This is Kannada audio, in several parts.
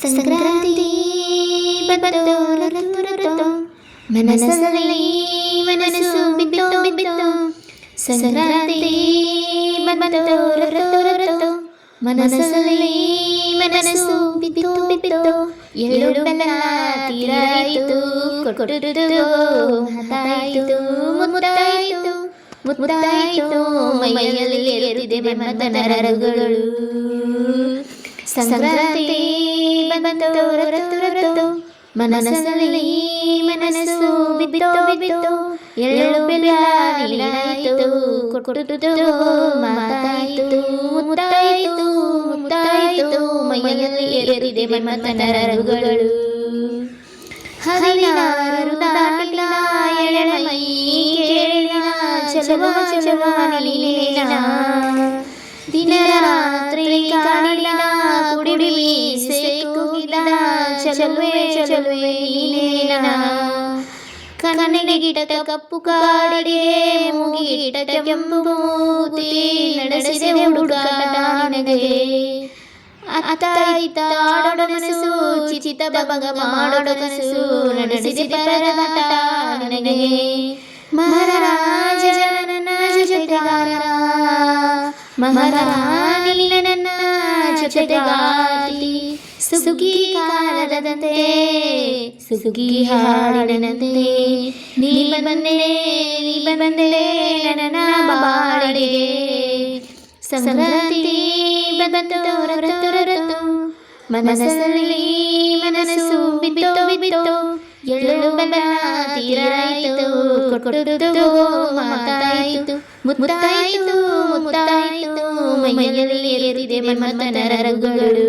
ಸಂಕ್ರಾಂತಿ ಬಂತು ರತು ರತು ಮನಸ್ಸಲ್ಲಿ ಮನಸ್ಸು ಬಿದ್ದು ಬಿತ್ತು. ಸಂಕ್ರಾಂತಿ ಬಂತು ರತು ರತು ಮನಸ್ಸಲ್ಲಿ ಮನಸ್ಸು ಬಿದ್ದು ಬಿತ್ತು. ಎಳ್ಳು ಬೆಲ್ಲ ತೀರಾಯಿತು ಕೊಟ್ಟು ಹತಾಯಿತು ಮುದ್ದಾಯಿತು ಮುದ್ದಾಯಿತು ಮೈಯಲ್ಲಿ ಏರಿದೆ ಮಮತ ನರಗಳು ಸಂಕ್ರಾಂತಿ ಮನಸ್ಸಲ್ಲಿ ಮನಸ್ಸು ಬಿತ್ತು ಬಿತ್ತು ಎಳ್ಳು ಬೆಲ್ಲಾಯಿತು ಕೊಟ್ಟುದು ಕೊಟ್ಟು ಮಾತಾಯಿತು, ಮುತ್ತಾಯಿತು ಮುತ್ತಾಯಿತು. ಮೈಯಲ್ಲಿ ಏರಿದೆ ಮಮತ ನರಗಳು ಹದಿನಾರು ದಾಟಿನ ಎಳೆಮೈ ಕೇಳಿನ, ಚಲುವ ಚಲುವ ನೀಲಿನ. ದಿನ ರಾತ್ರಿ ಕಾಣಿನ ಚಲುವೆ ಚಲುವೆ ನೀಲೇನ ಕಣ್ಣಿಗೆ ಗಿಡದ ಕಪ್ಪು ಕಾಡಿಗೆ ಮುಗಿಟ ಕೆಂಪು ಮೂತಿ ನಡೆಸಿದೆ ಹುಡುಗಾಟ ನಿನಗೆ ಅತ್ತಾಯಿತ ಆಡೋಡ ಕನಸು ಚಿಚಿತ ಬಗ ಮಾಡೋಡ ಕನಸು ನಡೆಸಿದೆ ಪರದಾಟ ನಿನಗೆ ಮಹಾರಾಜ ನನ್ನ ಜೊತೆಗಾರ ಮಹಾರಾಣಿ ನನ್ನ ಜೊತೆಗಾತಿ ಸುಖಿ ಕಾಲದಂತೆ ಸುಖಿ ಹಾಡಿನಂತೆ ನೀ ಬಂದೆ ನೀ ಬಂದೆ ನನ್ನ ಬಾಳಿಗೆ. ಸಂಕ್ರಾಂತಿ ಬಂತು ರತು ರತು ಮನಸ್ಸಲ್ಲಿ ಮನಸ್ಸು ಬಿತ್ತು ಬಿತ್ತು. ಎಳ್ಳು ಬೆಲ್ಲ ತೀರಾಯಿತು ಕೊಟ್ಟು ಮಾತಾಯಿತು. ಮುತ್ತಾಯಿತು ಮುತ್ತಾಯಿತು ಮೈಯಲ್ಲಿ ಏರಿದೆ ಮಮತ ನರಗಳು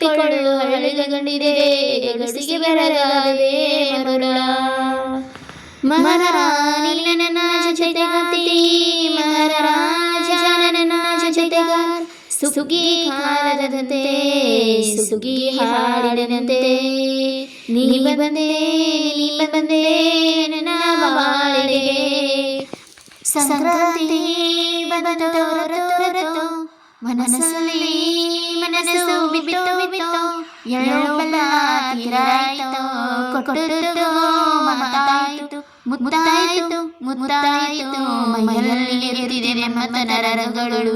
ಅಪ್ಪಿಕೊಳ್ಳು ಹಳ್ಳಿಗಂಡಿದೆ ಗಡಿಗೆ ಬೆರಗಾದೆ ಮರುಳ ಮಹಾರಾಣಿ ನನ್ನ ಜೊತೆಗಾತಿ ಮಹಾರಾಜ ನನ್ನ ಜೊತೆಗಾರ ಸುಗಿ ಕಾಲದಂತೆ ಸುಗಿ ಹಾಡಿನಂತೆ ನೀ ಬಂದೆ ನೀ ಬಂದೆ ನನ್ನ ಬಾಳಿಗೆ ಸಂಕ್ರಾಂತಿ ಬಂತು ರತು ರತು ಮನಸ್ಸಲ್ಲಿ ಮನಸ್ಸು ಬಿಟ್ಟು ಬಿಟ್ಟು ತೀರಾಯಿತು ಮಾತಾಯಿತು ಮುತ್ತಾಯಿತು ಮುತ್ತಾಯಿತು. ಮೈಯಲ್ಲಿ ನರಗಳು